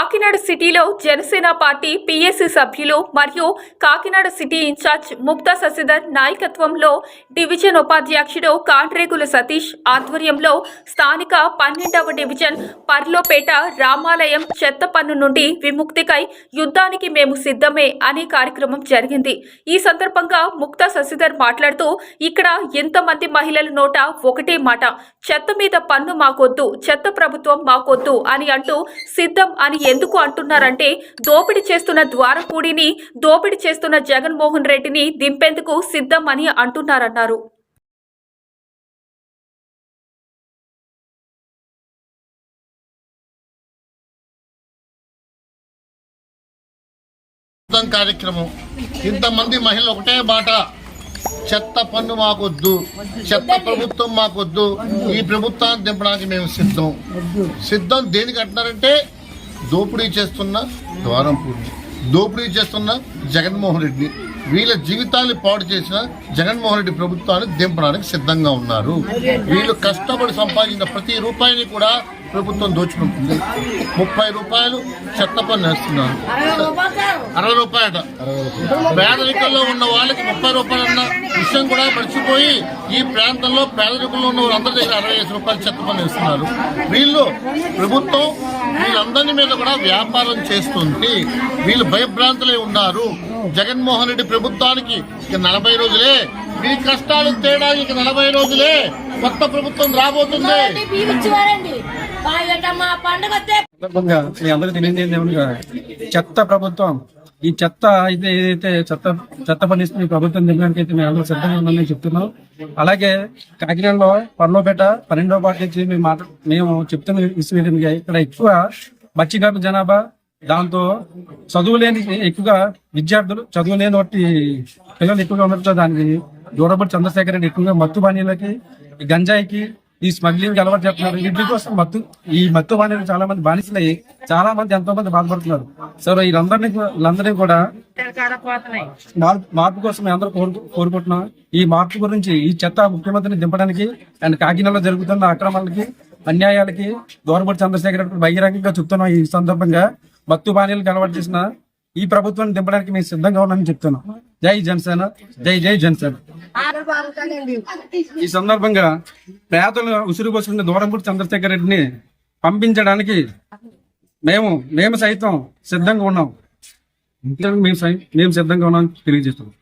కాకినాడ సిటీలో Janasena party PSC సభ్యులు మరియు Kakinada city in charge Mukta Shashidhar నాయకత్వంలో డివిజన్ ఉపాధ్యక్షుడు కాండ్రేగుల సతీష్ ఆధ్వర్యంలో స్థానిక పన్నెండవ డివిజన్ పర్లోపేట రామాలయం చెత్త పన్ను నుండి విముక్తికై యుద్ధానికి మేము సిద్ధమే అనే కార్యక్రమం జరిగింది. ఈ సందర్భంగా ముక్తా శశిధర్ మాట్లాడుతూ ఇక్కడ ఎంతమంది మహిళల నోట ఒకటే మాట చెత్త మీద పన్ను మాకొద్దు చెత్త ప్రభుత్వం మాకొద్దు అని అంటూ సిద్ధం అని ఎందుకు అంటున్నారంటే దోపిడీ చేస్తున్న ద్వారపూడిని దోపిడీ చేస్తున్న జగన్మోహన్ రెడ్డిని దింపేందుకు సిద్ధం అని అంటున్నారన్నారు కార్యక్రమం. ఇంతమంది మహిళలు ఒకటే మాట. చెత్త పన్ను మాకొద్దు చెత్త ప్రభుత్వం మాకొద్దు. ఈ ప్రభుత్వాన్ని దింపడానికి మేము సిద్ధం. సిద్ధం దేనికి అంటున్నారంటే దోపిడీ చేస్తున్న ద్వారం దోపిడీ చేస్తున్న జగన్మోహన్ రెడ్డి వీళ్ళ జీవితాన్ని పాడు చేసిన జగన్మోహన్ రెడ్డి ప్రభుత్వాన్ని దింపడానికి సిద్ధంగా ఉన్నారు. వీళ్ళు కష్టపడి సంపాదించిన ప్రతి రూపాయిని కూడా ప్రభుత్వం దోచుకుంటుంది. ముప్పై రూపాయలు చెత్త పన్ను వేస్తున్నారు అరవై రూపాయట. పేదరికంలో ఉన్న వాళ్ళకి ముప్పై రూపాయలు అన్న విషయం కూడా మర్చిపోయి ఈ ప్రాంతంలో పేదరికంలో ఉన్న వాళ్ళందరి దగ్గర అరవై ఐదు రూపాయలు చెత్త పన్ను వేస్తున్నారు వీళ్ళు ప్రభుత్వం వీళ్ళందరి మీద కూడా వ్యాపారం చేస్తుంది. వీళ్ళు భయభ్రాంతులై ఉన్నారు. జగన్మోహన్ రెడ్డి ప్రభుత్వానికి ఇక నలభై రోజులే. మీ కష్టాలు తేడానికి ఇక నలభై రోజులే. కొత్త ప్రభుత్వం రాబోతుంది. మా అందరికీ ఏమనగా చెత్త ప్రభుత్వం ఈ చెత్త అయితే ఏదైతే చెత్త చెత్త పనిస్తుంది ఈ ప్రభుత్వం దిగడానికి అయితే మేము అందరూ సిద్ధంగా ఉందని చెప్తున్నాం అలాగే కాకినాడలో పర్లోపేట పన్నెండో పార్టీ నుంచి మేము మాట మేము చెప్తున్న విషయం ఏంటంటే ఇక్కడ ఎక్కువ మత్స్యకారుల జనాభా దాంతో చదువు లేని ఎక్కువగా విద్యార్థులు చదువు లేని వాటి పిల్లలు ఎక్కువగా ఉండటంతో దానికి దూరబడి చంద్రశేఖర్ రెడ్డి ఎక్కువగా మత్తు బాణీలకి గంజాయికి ఈ స్మగ్లింగ్ అలవాటు చేస్తున్నారు. వీటి కోసం మత్తు ఈ మత్తు బాణీలు చాలా మంది బానిసలయ్యి చాలా మంది ఎంతో మంది బాధపడుతున్నారు. సో వీళ్ళందరినీ వీళ్ళందరినీ కూడా మార్పు మార్పు కోసం అందరూ కోరు కోరుకుంటున్నాం. ఈ మార్పు గురించి ఈ చెత్త ముఖ్యమంత్రిని దింపడానికి అండ్ కాకినాడలో జరుగుతున్న అక్రమాలకి అన్యాయాలకి దూరబడి చంద్రశేఖర్ రెడ్డి బహిరంగంగా చెప్తున్నాం ఈ సందర్భంగా మత్తు బాణీలు కలవాటు చేసిన ఈ ప్రభుత్వాన్ని దింపడానికి మేము సిద్ధంగా ఉన్నామని చెప్తున్నాం. జై జనసేన జై జై జనసేన. ఈ సందర్భంగా పేదలు ఉసురు పోసుకున్న దూరంపూడి చంద్రశేఖర్ రెడ్డిని పంపించడానికి మేము మేము సైతం సిద్ధంగా ఉన్నాం. మేము మేము సిద్ధంగా ఉన్నాం తెలియజేస్తున్నాం.